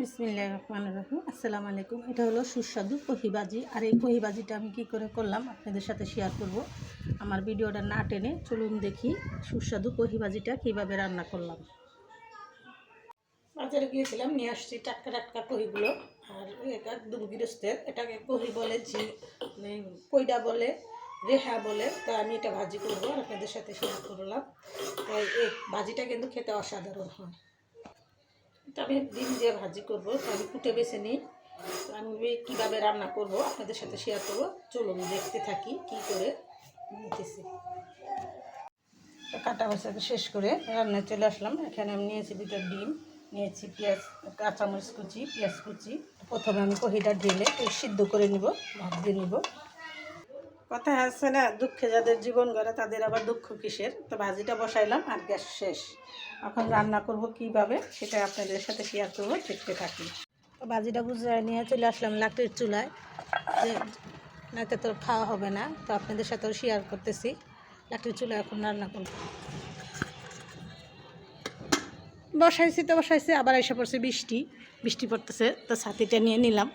বিসমিল্লাহ রহমান রহিম। আসসালামু আলাইকুম। এটা হলো সুস্বাদু কহিবাজি। আর এই কহিবাজিটা আমি কি করে করলাম আপনাদের সাথে শেয়ার করব। আমার ভিডিওটা না টেনে চলুন দেখি সুস্বাদু কহিবাজিটা কীভাবে রান্না করলাম। বাজারে গিয়েছিলাম, নিয়ে আসছি টাটকা টাটকা কহিগুলো। আর এটা একদম গৃহস্থের। এটাকে কহি বলে ঝি মানে কইডা বলে, রেহা বলে। তো আমি এটা ভাজি করব আপনাদের সাথে শেয়ার করলাম। তো এই ভাজিটা কিন্তু খেতে অসাধারণ হয়। তো আমি ডিম দিয়ে ভাজি করব আমি কুটে বেছে নিই। আমি কীভাবে রান্না করব, আপনাদের সাথে শেয়ার করব। চলুন দেখতে থাকি কি করে নিতেছি। কাটা বাছাকে শেষ করে রান্নায় চলে আসলাম। এখানে আমি নিয়েছি দুটো ডিম, নিয়েছি পেঁয়াজ, কাঁচামরিচ কুচি, পেঁয়াজ কুচি। প্রথমে আমি কহিটা ঢেলে সিদ্ধ করে নিব, ভাত দিয়ে নিব। কথা আছে না, দুঃখে যাদের জীবন গড়ে তাদের আবার দুঃখ কিসের? তো ভাজিটা বসাইলাম আর গ্যাস শেষ। এখন রান্না করব কীভাবে সেটা আপনাদের সাথে শেয়ার করব, দেখতে থাকি তো ভাজিটা বুঝে নিয়ে চলে আসলাম লাকড়ির চুলায়। যে নাতে তো খাওয়া হবে না, তো আপনাদের সাথেও শেয়ার করতেছি। লাকড়ির চুলায় এখন রান্না করব। বসাইছি তো বসাইছি, আবার এসে পড়ছে বৃষ্টি। বৃষ্টি পড়তেছে, তো ছাতিটা নিয়ে নিলাম।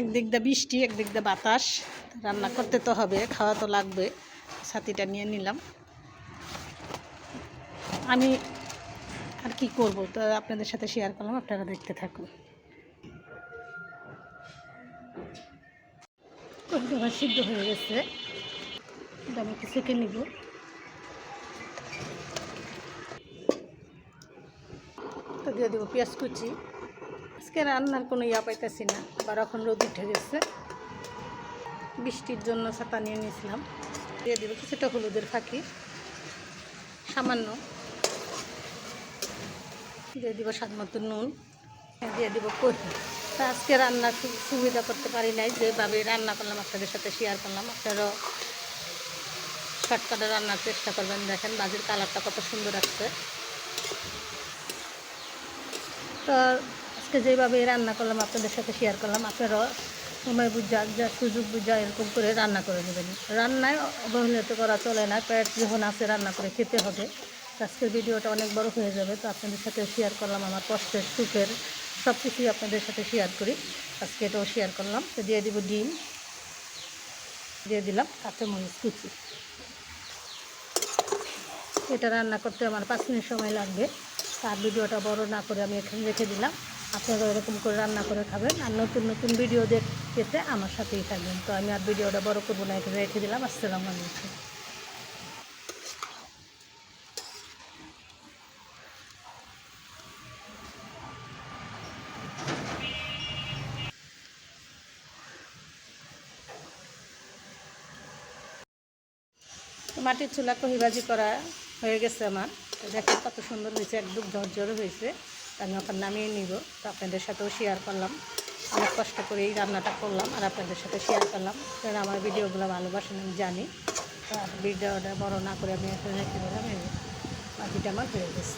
একদিক দিয়ে বৃষ্টি, একদিক দা বাতাস। রান্না করতে তো হবে, খাওয়া তো লাগবে। ছাতিটা নিয়ে নিলাম। আমি আর কি করব? তো আপনাদের সাথে শেয়ার করলাম, আপনারা দেখতে থাকুন। সিদ্ধ হয়ে গেছে। আমি একটু সেঁকে নিব। তো দিয়ে দেবো পেঁয়াজ কুচি। আজকে রান্নার কোনো ইয়া পাইতেছি না, আবার এখন রোদ উঠে গেছে। বৃষ্টির জন্য ছাতা নিয়ে নিয়েছিলাম। দিয়ে দেবো কিছুটা হলুদের ফাঁকি, সামান্য। দিয়ে দিব স্বাদ মতো নুন, দিয়ে দিব কহি। তা আজকে রান্নার সু- সুবিধা করতে পারি নাই, যেভাবে রান্না করলাম, আপনাদের সাথে শেয়ার করলাম। আপনারাও শর্টকাটে রান্নার চেষ্টা করবেন। দেখেন বাজির কালারটা কত সুন্দর আসছে। তো আজকে যেভাবে রান্না করলাম, আপনাদের সাথে শেয়ার করলাম আপনারাও সময় বুঝা, যা সুযোগ বুঝা এরকম করে রান্না করে নেবেন। রান্নায় অবহেলিত করা চলে না, পেট যখন আছে রান্না করে খেতে হবে। আজকের ভিডিওটা অনেক বড় হয়ে যাবে, তো আপনাদের সাথে শেয়ার করলাম আমার কষ্টের, সুখের সব কিছুই আপনাদের সাথে শেয়ার করি। আজকে এটাও শেয়ার করলাম, তো দিয়ে দিব ডিম। দিয়ে দিলাম কাঁচামরিচ কুচি। এটা রান্না করতে আমার পাঁচ মিনিট সময় লাগবে। তার ভিডিওটা বড় না করে আমি এখানে রেখে দিলাম। আপনারা এরকম করে রান্না করে খাবেন আর নতুন নতুন ভিডিও দেখতে আমার সাথেই থাকবেন। তো আমি আর ভিডিওটা বড় করব না, এখানে রেখে দিলাম। আসসালামু আলাইকুম। মাটির চুলা কহিবাজি করা হয়ে গেছে আমার। দেখেন কত সুন্দর হয়েছে, একদম ঝরঝরে হয়েছে। আমি ওখানে নামিয়ে নিব, তো আপনাদের সাথেও শেয়ার করলাম। অনেক কষ্ট করে এই রান্নাটা করলাম আর আপনাদের সাথে শেয়ার করলাম। কারণ আমার ভিডিওগুলো ভালোবাসেন, আমি জানি। আর ভিডিওটা বড় না করে আমি এখানে রেখে দিলাম, এই বাকিটা আমার হয়ে গেছে।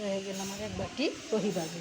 হয়ে গেল আমার এক বাটি কহিবাজি